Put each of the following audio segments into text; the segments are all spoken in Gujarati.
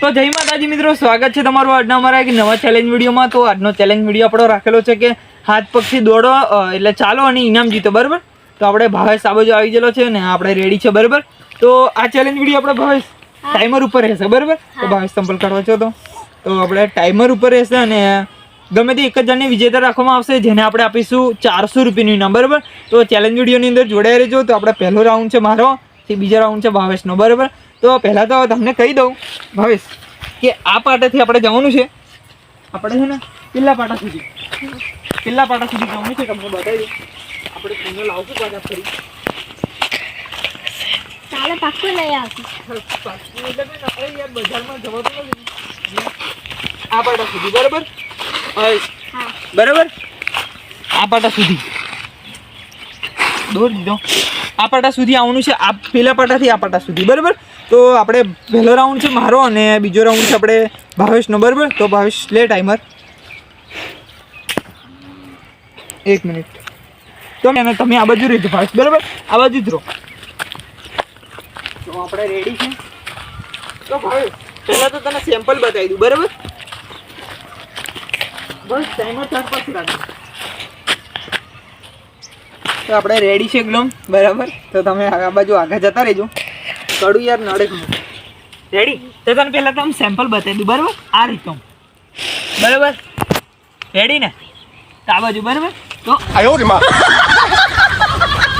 તો જય માતાજી મિત્રો સ્વાગત છે તમારું આજના અમારા એક નવા ચેલેન્જ વિડીયોમાં. તો આજનો ચેલેન્જ વીડિયો આપણો રાખેલો છે કે હાથ પગથી દોડો એટલે ચાલો અને ઇનામ જીતો બરાબર? તો આપણે ભાવેશ આ આવી ગયેલો છે ને આપણે રેડી છે બરાબર? તો આ ચેલેન્જ વીડિયો આપણે ભાવેશ ટાઈમર ઉપર રહેશે બરાબર? તો ભાવેશ સંપર્ક કરવા છો તો? તો આપણે ટાઈમર ઉપર રહેશે અને ગમે તે એક જ જણને વિજેતા રાખવામાં આવશે જેને આપણે આપીશું ચારસો રૂપિયાનું ઇનામ બરાબર? તો ચેલેન્જ વિડીયોની અંદર જોડાઈ રહેજો. તો આપણે પહેલો રાઉન્ડ છે મારો બીજો રાઉન્ડ છે ભાવેશનો બરાબર? તો પહેલાં તો તમને કહી દઉં ભાવેશ કે આ પાટાથી આપણે જવાનું છે. આપણે છે ને પેલા પાટા સુધી? પેલા પાટા સુધી જવાનું છે તમને બતાવી દઉં. આપણે તમને લાવશું પાછા ફરી. ચાલો પાક્કું લઈ આવશું. પાછું એટલે આપણે યાર બજારમાં જવાતું નથી આ પાટા સુધી બરાબર? બરાબર? આ પાટા સુધી. દોર દીધો. આ પાટા સુધી આવવાનું છે. આ પેલા પાટાથી આ પાટા સુધી. બરાબર? તો આપણે પહેલો રાઉન્ડ છે મારો અને બીજો રાઉન્ડ છે આપણે ભાવેશનો. બરાબર? તો ભાવેશ, લે ટાઈમર એક મિનિટ તો અને તમે આ બાજુ રહેજો ભાવેશ. બરાબર? આ બાજુ જ રહો. તો આપણે રેડી છે. તો ભાવેશ, પહેલાં તો તને સેમ્પલ બતાવી દઉં. બરાબર? બસ ટાઈમર ચાર પાસે રાખજો. તો આપણે રેડી છે ગ્લોમ બરાબર? તો તમે આ બાજુ આગળ જતા રહેજો. કડું યાર નડે રેડી તો તમે પહેલાં તમે સેમ્પલ બતાવી દઉં બરાબર? આ રીતે બરાબર? રેડી ને? તો આ બાજુ બરાબર? તો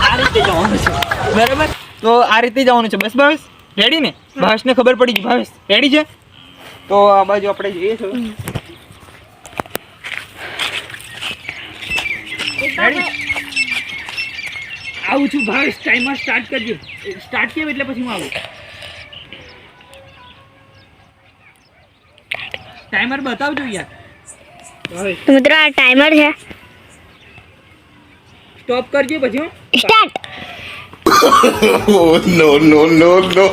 આ રીતે જવાનું છે બરાબર? તો આ રીતે જવાનું છે. બસ ભાવેશ રેડી ને? ભાવેશને ખબર પડી ગઈ ભાવેશ રેડી છે? તો આ બાજુ આપણે જઈએ છીએ રેડી આવું છું ભાવેશ ટાઈમર સ્ટાર્ટ કરજો. સ્ટાર્ટ કેમ એટલે પછી હું આવું? ટાઈમર બતાવજો યાર. ભાવેશ તો મિત્રો આ ટાઈમર છે. સ્ટોપ કરજો પછી હું. Start Oh no no no no!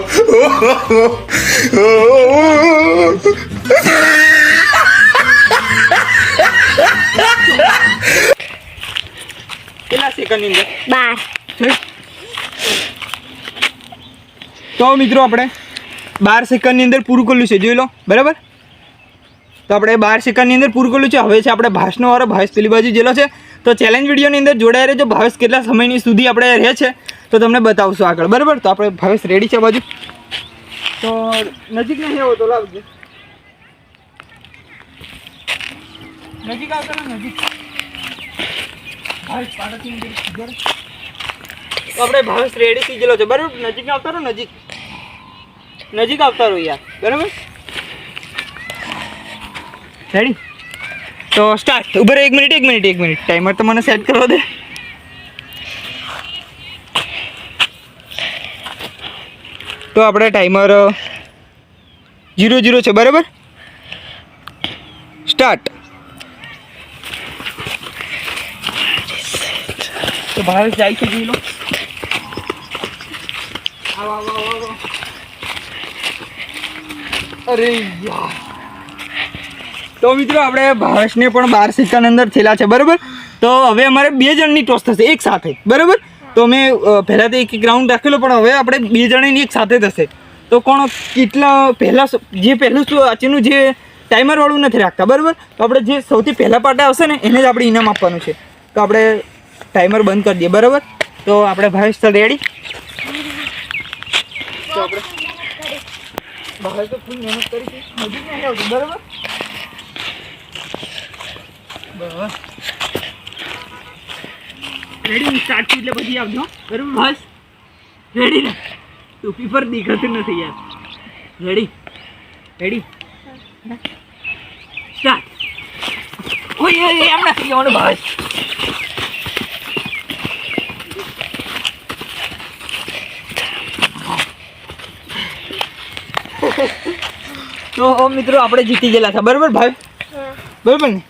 કેટલા સેકન્ડની અંદર? બાર. તો મિત્રો આપણે બાર સેકન્ડની અંદર પૂરું કર્યું છે, જોઈ લો, બરાબર? તો આપણે બાર સેકન્ડની અંદર પૂરું કર્યું છે. હવે છે આપણે ભાષનો વાળો ભાવેશ પેલી બાજુ જેલો છે. તો ચેલેન્જ વિડીયોની અંદર જોડાઈ રહેજો. ભાવેશ કેટલા સમયની સુધી આપણે રહે છે, તો તમને બતાવશું આગળ, બરાબર? તો આપણે ભાવેશ રેડી છે બાજુ. તો નજીક નહીં આવો તો લાવજો. નજીક આવતા નજીક. ભાવેશ તો આપણે ભાવેશ રેડી થઈ ગયેલો છે, બરાબર? નજીક આવતા રહો, નજીક. નજીક આવતા રહો યાર. બરાબર? રેડી તો સ્ટાર્ટ ઉભર એક મિનિટ એક મિનિટ એક મિનિટ ટાઈમર તો મને સેટ કરવા દે. તો આપણે ટાઈમર જીરો જીરો છે, બરાબર? સ્ટાર્ટ તો ભાવેશ જાય છે જીલો આવો આવો આવો. અરે યાર. તો મિત્રો, આપણે ભાવેશને પણ બાર સિક્કાની અંદર થયેલા છે, બરાબર? તો હવે અમારે બે જણની ટોસ થશે, એક સાથે, બરાબર? તો મેં પહેલાંથી એક એક રાઉન્ડ રાખેલો, પણ હવે આપણે બે જણની એક સાથે થશે. તો કોણ કેટલા, પહેલાં જે પહેલું શું વાંચીનું જે ટાઈમરવાળું નથી રાખતા, બરાબર? તો આપણે જે સૌથી પહેલાં પાટા આવશે ને, એને જ આપણે ઇનામ આપવાનું છે. તો આપણે ટાઈમર બંધ કરી દઈએ, બરાબર? તો આપણે ભાવેશ તો રેડી તો આપણે ભાવેશ તો ફૂલ મહેનત કરી છે. નજીક નહીં આવતું, બરાબર? બસ. રેડી સ્ટાર્ટ એટલે પછી આવજો. બરાબર? બસ. રેડી ને ટોપી પર દેખાતું નથી યાર. રેડી રેડી સ્ટાર્ટ ઓય એમ નથી જવાનું, બસ. તો મિત્રો આપણે જીતી ગયેલા હતા બરાબર ભાઈ? બરાબર ને?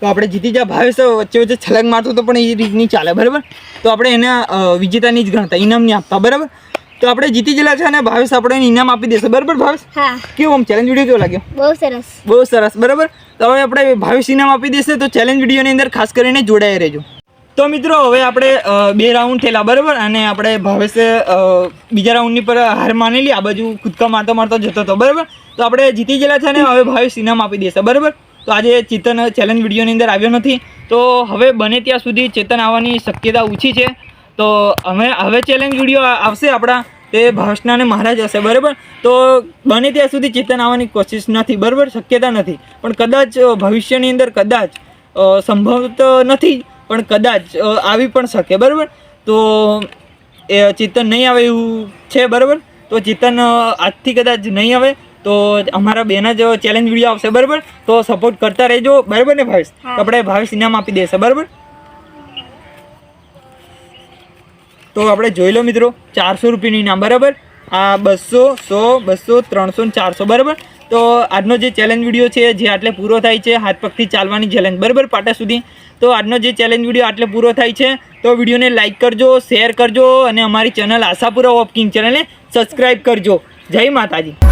તો આપણે જીતી ગયા. છે વચ્ચે વચ્ચે છલંગ મારતો તો પણ એ રીતની ચાલે બરાબર? તો આપણે એને વિજેતાની જ ગણતા ઇનામની નહીં આપતા બરાબર? તો આપણે જીતી ગયેલા છે અને ભાવેશ આપણે ઇનામ આપી દેશે બરાબર ભાવેશ કેવું આમ ચેલેન્જ વીડિયો કેવો લાગ્યો? બહુ સરસ. બહુ સરસ બરાબર? તો હવે આપણે ભાવેશ ઇનામ આપી દેશે તો ચેલેન્જ વિડીયોની અંદર ખાસ કરીને જોડાઈ રહેજો. તો મિત્રો, હવે આપણે બે રાઉન્ડ થયેલા, બરાબર? અને આપણે ભાવેશે બીજા રાઉન્ડની પર હાર માનેલી આ બાજુ કૂદકા મારતો મારતો જતો હતો, બરાબર? તો આપણે જીતી ગયેલા છે ને, હવે ભાવેશ ઇનામ આપી દેશે, બરાબર? તો આજે ચેતન ચેલેન્જ વિડીયોની અંદર આવ્યો નથી. તો હવે બને ત્યાં સુધી ચેતન આવવાની શક્યતા ઓછી છે. તો અમે, હવે ચેલેન્જ વીડિયો આવશે આપણા, તે ભાવેશના અને મહારાજ હશે, બરાબર? તો બને ત્યાં સુધી ચેતન આવવાની કોશિશ નથી, બરાબર? શક્યતા નથી. પણ કદાચ ભવિષ્યની અંદર કદાચ સંભવત નથી. પણ કદાચ આવી પણ શકે બરાબર? તો એ ચિતન નહીં આવે એવું છે બરાબર? તો ચિતન આજથી કદાચ નહીં આવે તો અમારા બેના જ ચેલેન્જ વીડિયો આવશે બરાબર? તો સપોર્ટ કરતા રહેજો બરાબર ને ભાવેશ? આપણે ભાવેશ ઇનામ આપી દેશે બરાબર? તો આપણે જોઈ લો મિત્રો ચારસો રૂપિયાનું ઇનામ બરાબર? આ બસો સો બસો ત્રણસો ને ચારસો બરાબર? તો આજનો જે ચેલેન્જ વીડિયો છે, જે આટલે પૂરો થાય છે, હાથ પગથી ચાલવાની ચેલેન્જ બરાબર પાટા સુધી. તો આજનો જે ચેલેન્જ વીડિયો આટલે પૂરો થાય છે, તો વિડીયોને લાઇક કરજો શેર કરજો, અને અમારી ચેનલ આશાપુરા વોકિંગ ચેનલને સબસ્ક્રાઈબ કરજો. જય માતાજી.